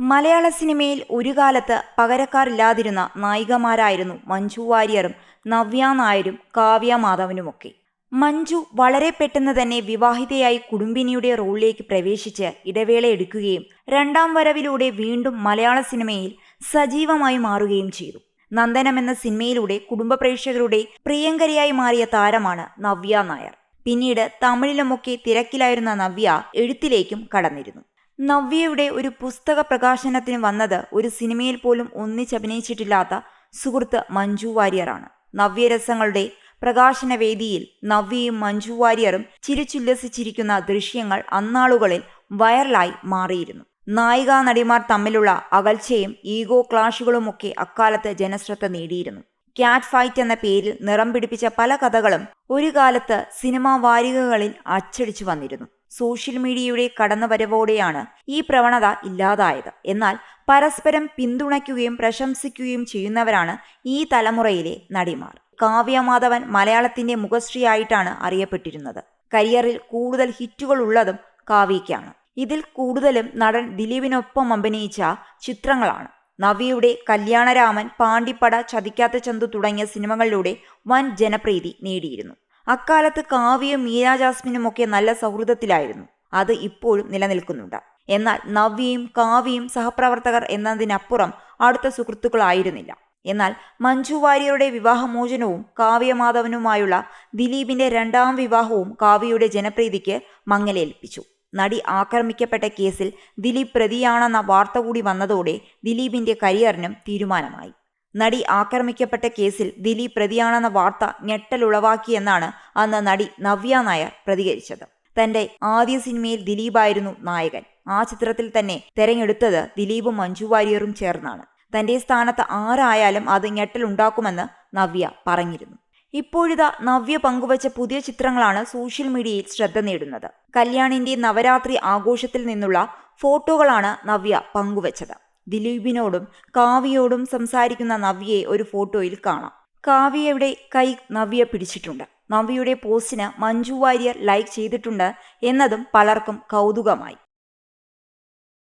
മലയാള സിനിമയിൽ ഒരു കാലത്ത് പകരക്കാരില്ലാതിരുന്ന നായികമാരായിരുന്നു മഞ്ജു വാര്യറും നവ്യ നായരും കാവ്യ മാധവനുമൊക്കെ. മഞ്ജു വളരെ പെട്ടെന്ന് തന്നെ വിവാഹിതയായി കുടുംബിനിയുടെ റോളിലേക്ക് പ്രവേശിച്ച് ഇടവേള എടുക്കുകയും രണ്ടാം വരവിലൂടെ വീണ്ടും മലയാള സിനിമയിൽ സജീവമായി മാറുകയും ചെയ്തു. നന്ദനം എന്ന സിനിമയിലൂടെ കുടുംബ പ്രേക്ഷകരുടെ പ്രിയങ്കരിയായി മാറിയ താരമാണ് നവ്യ നായർ. പിന്നീട് തമിഴിലുമൊക്കെ തിരക്കിലായിരുന്ന നവ്യ എഴുത്തിലേക്കും കടന്നിരുന്നു. നവ്യയുടെ ഒരു പുസ്തക പ്രകാശനത്തിന് വന്നത് ഒരു സിനിമയിൽ പോലും ഒന്നിച്ചഭിനയിച്ചിട്ടില്ലാത്ത സുഹൃത്ത് മഞ്ജു വാര്യറാണ് നവ്യരസങ്ങളുടെ പ്രകാശന വേദിയിൽ നവ്യയും മഞ്ജു വാര്യറും ചിരിച്ചുല്ലസിച്ചിരിക്കുന്ന ദൃശ്യങ്ങൾ അന്നാളുകളിൽ വൈറലായി മാറിയിരുന്നു. നായികാ നടിമാർ തമ്മിലുള്ള അകൽച്ചയും ഈഗോ ക്ലാഷുകളുമൊക്കെ അക്കാലത്ത് ജനശ്രദ്ധ നേടിയിരുന്നു. ക്യാറ്റ് ഫൈറ്റ് എന്ന പേരിൽ നിറം പിടിപ്പിച്ച പല കഥകളും ഒരു കാലത്ത് സിനിമാ വാരികകളിൽ അച്ചടിച്ചു വന്നിരുന്നു. സോഷ്യൽ മീഡിയയുടെ കടന്നുവരവോടെയാണ് ഈ പ്രവണത ഇല്ലാതായത്. എന്നാൽ പരസ്പരം പിന്തുണയ്ക്കുകയും പ്രശംസിക്കുകയും ചെയ്യുന്നവരാണ് ഈ തലമുറയിലെ നടിമാർ. കാവ്യ മാധവൻ മലയാളത്തിന്റെ മുഖശ്രീയായിട്ടാണ് അറിയപ്പെട്ടിരുന്നത്. കരിയറിൽ കൂടുതൽ ഹിറ്റുകൾ ഉള്ളതും കാവ്യയ്ക്കാണ്. ഇതിൽ കൂടുതലും നടൻ ദിലീപിനൊപ്പം അഭിനയിച്ച ചിത്രങ്ങളാണ്. നവ്യയുടെ കല്യാണരാമൻ പാണ്ടിപ്പട ചതിക്കാത്ത ചന്തു തുടങ്ങിയ സിനിമകളിലൂടെ വൻ ജനപ്രീതി നേടിയിരുന്നു. അക്കാലത്ത് കാവ്യയും മീരാ ജാസ്മിനും ഒക്കെ നല്ല സൗഹൃദത്തിലായിരുന്നു. അത് ഇപ്പോഴും നിലനിൽക്കുന്നുണ്ട്. എന്നാൽ നവ്യയും കാവ്യയും സഹപ്രവർത്തകർ എന്നതിനപ്പുറം അടുത്ത സുഹൃത്തുക്കളായിരുന്നില്ല. എന്നാൽ മഞ്ജു വാര്യരുടെ വിവാഹമോചനവും കാവ്യമാധവനുമായുള്ള ദിലീപിന്റെ രണ്ടാം വിവാഹവും കാവ്യയുടെ ജനപ്രീതിക്ക് മങ്ങലേൽപ്പിച്ചു. നടി ആക്രമിക്കപ്പെട്ട കേസിൽ ദിലീപ് പ്രതിയാണെന്ന വാർത്ത കൂടി വന്നതോടെ ദിലീപിന്റെ കരിയറിനും തീരുമാനമായി. നടി ആക്രമിക്കപ്പെട്ട കേസിൽ ദിലീപ് പ്രതിയാണെന്ന വാർത്ത ഞെട്ടലുളവാക്കിയെന്നാണ് അന്ന് നടി നവ്യ നായർ പ്രതികരിച്ചത്. തന്റെ ആദ്യ സിനിമയിൽ ദിലീപായിരുന്നു നായകൻ. ആ ചിത്രത്തിൽ തന്നെ തെരഞ്ഞെടുത്തത് ദിലീപും മഞ്ജു വാര്യറും ചേർന്നാണ്. തന്റെ സ്ഥാനത്ത് ആരായാലും അത് ഞെട്ടലുണ്ടാക്കുമെന്ന് നവ്യ പറഞ്ഞിരുന്നു. ഇപ്പോഴിതാ നവ്യ പങ്കുവച്ച പുതിയ ചിത്രങ്ങളാണ് സോഷ്യൽ മീഡിയയിൽ ശ്രദ്ധ നേടുന്നത്. കല്യാണിന്റെ നവരാത്രി ആഘോഷത്തിൽ നിന്നുള്ള ഫോട്ടോകളാണ് നവ്യ പങ്കുവച്ചത്. ദിലീപിനോടും കാവ്യയോടും സംസാരിക്കുന്ന നവ്യയെ ഒരു ഫോട്ടോയിൽ കാണാം. കാവ്യയുടെ കൈ നവ്യ പിടിച്ചിട്ടുണ്ട്. നവ്യയുടെ പോസ്റ്റിന് മഞ്ജു വാര്യർ ലൈക്ക് ചെയ്തിട്ടുണ്ട് എന്നതും പലർക്കും കൗതുകമായി.